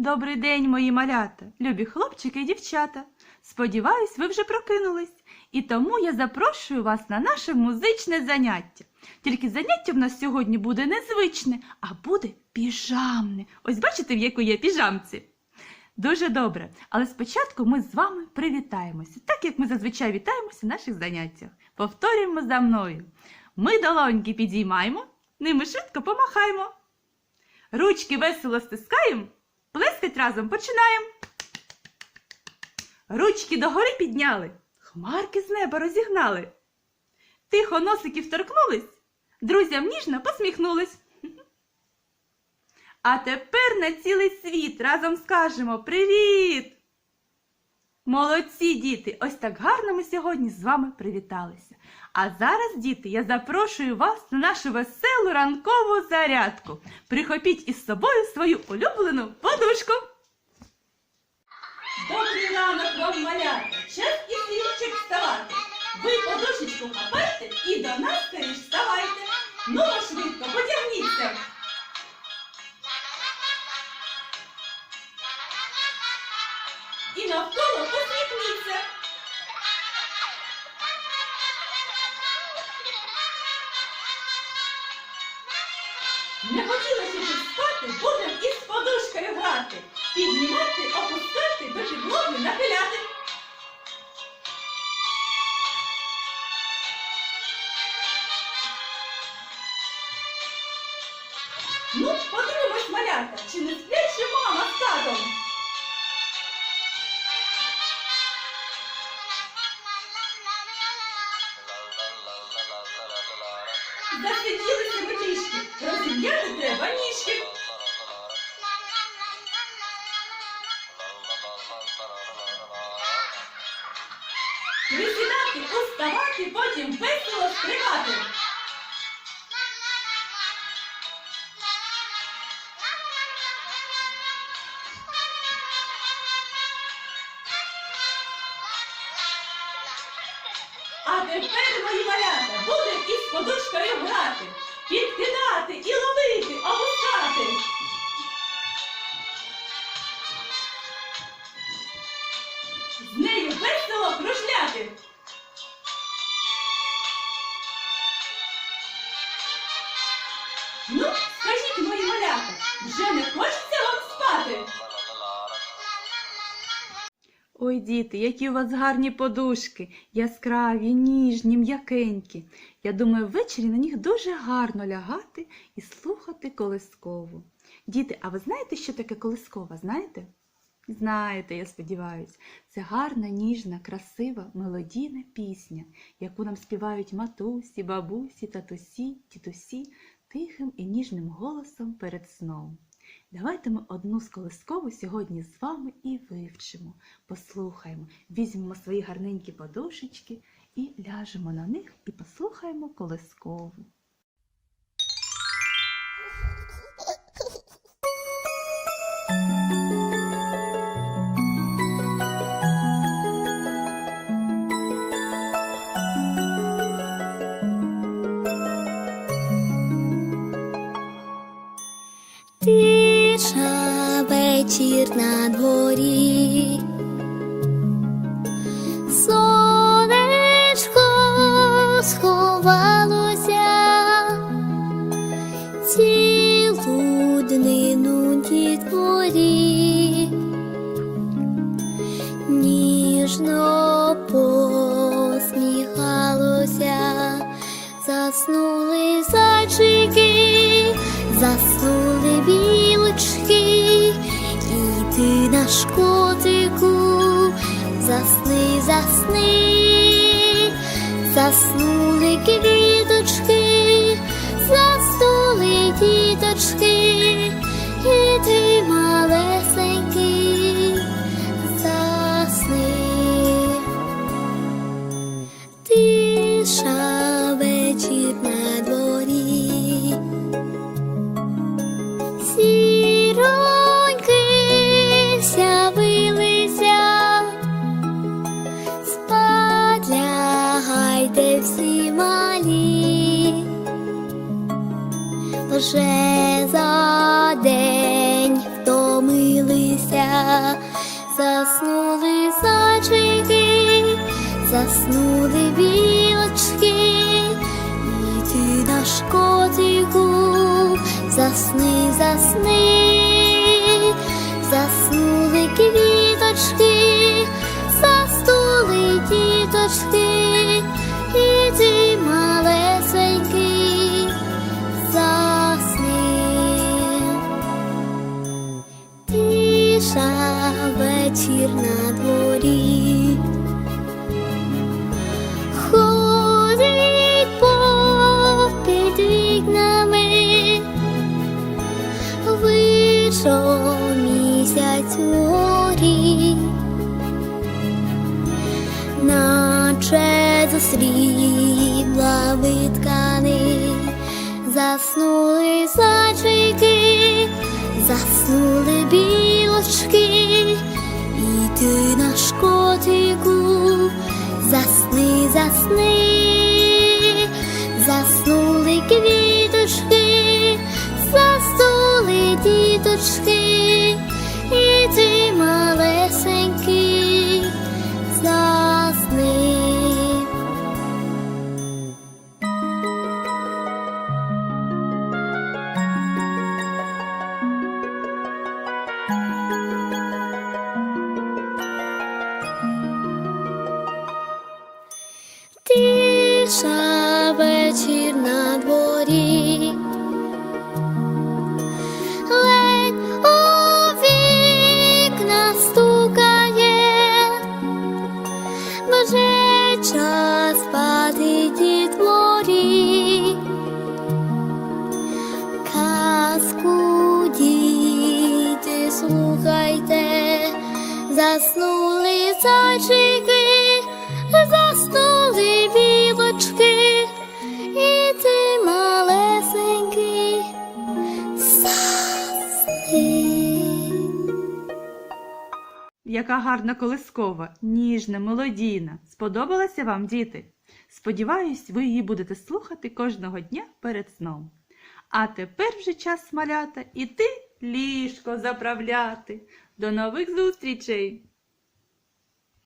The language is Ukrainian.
Добрий день, мої малята, любі хлопчики і дівчата. Сподіваюсь, ви вже прокинулись, і тому я запрошую вас на наше музичне заняття. Тільки заняття в нас сьогодні буде незвичне, а буде піжамне. Ось бачите, в якій є піжамці? Дуже добре. Але спочатку ми з вами привітаємося, так як ми зазвичай вітаємося в наших заняттях. Повторюємо за мною. Ми долоньки підіймаємо, ними швидко помахаємо. Ручки весело стискаємо, плескать разом починаємо. Ручки догори підняли, хмарки з неба розігнали. Тихо носиків торкнулись, друзям ніжно посміхнулись. А тепер на цілий світ разом скажемо привіт! Молодці, діти! Ось так гарно ми сьогодні з вами привіталися. А зараз, діти, я запрошую вас на нашу веселу ранкову зарядку. Прихопіть із собою свою улюблену подушку. Добрий ранок вам, малята! Час і свічок вставати. Ви подушечку хапайте і до нас скоріш вставайте. Ну, швидко, потягніться. Не хотілося ще спати, будем із подушкою грати. Піднімати, опускати, до підлоги нахиляти. Ну, подивимось, малята, чи не сплять мама з татом? Засиділися батішки. розім'яти треба ніжки. Присідати, уставати, потім весело стрибати. Тепер, мої малята, будемо із подушкою грати, підкидати і ловити, опускати. З нею весело кружляти. Ну, скажіть, мої малята, вже не хочеться Ой, діти, які у вас гарні подушки, яскраві, ніжні, м'якенькі. Я думаю, ввечері на них дуже гарно лягати і слухати колискову. Діти, а ви знаєте, що таке колискова? Знаєте? Знаєте, я сподіваюся, це гарна, ніжна, красива, мелодійна пісня, яку нам співають матусі, бабусі, татусі, тітусі тихим і ніжним голосом перед сном. Давайте ми одну з колискову сьогодні з вами і вивчимо, послухаємо, візьмемо свої гарненькі подушечки і ляжемо на них і послухаємо колискову. Вечір на дворі. Сонечко сховалося, цілу днину дітворі, ніжно посміхалося, заснули зайчики, ти наш котику, засни, засни, заснули квіточки, заснули діточки, вже за день втомилися. заснули зайчики, заснули білочки, і ти наш котику, засни, засни, заснули квіточки, заснули діточки, Тиша вечір на дворі. Ходить попід вікнами, вийшов горі, наче засрібла виткани, заснули зайчики, заснули білочки, і ти наш котику, засни, засни, Яка гарна колискова, ніжна, мелодійна. Сподобалася вам, діти? Сподіваюсь, ви її будете слухати кожного дня перед сном. А тепер вже час малята іти ліжко заправляти. До нових зустрічей!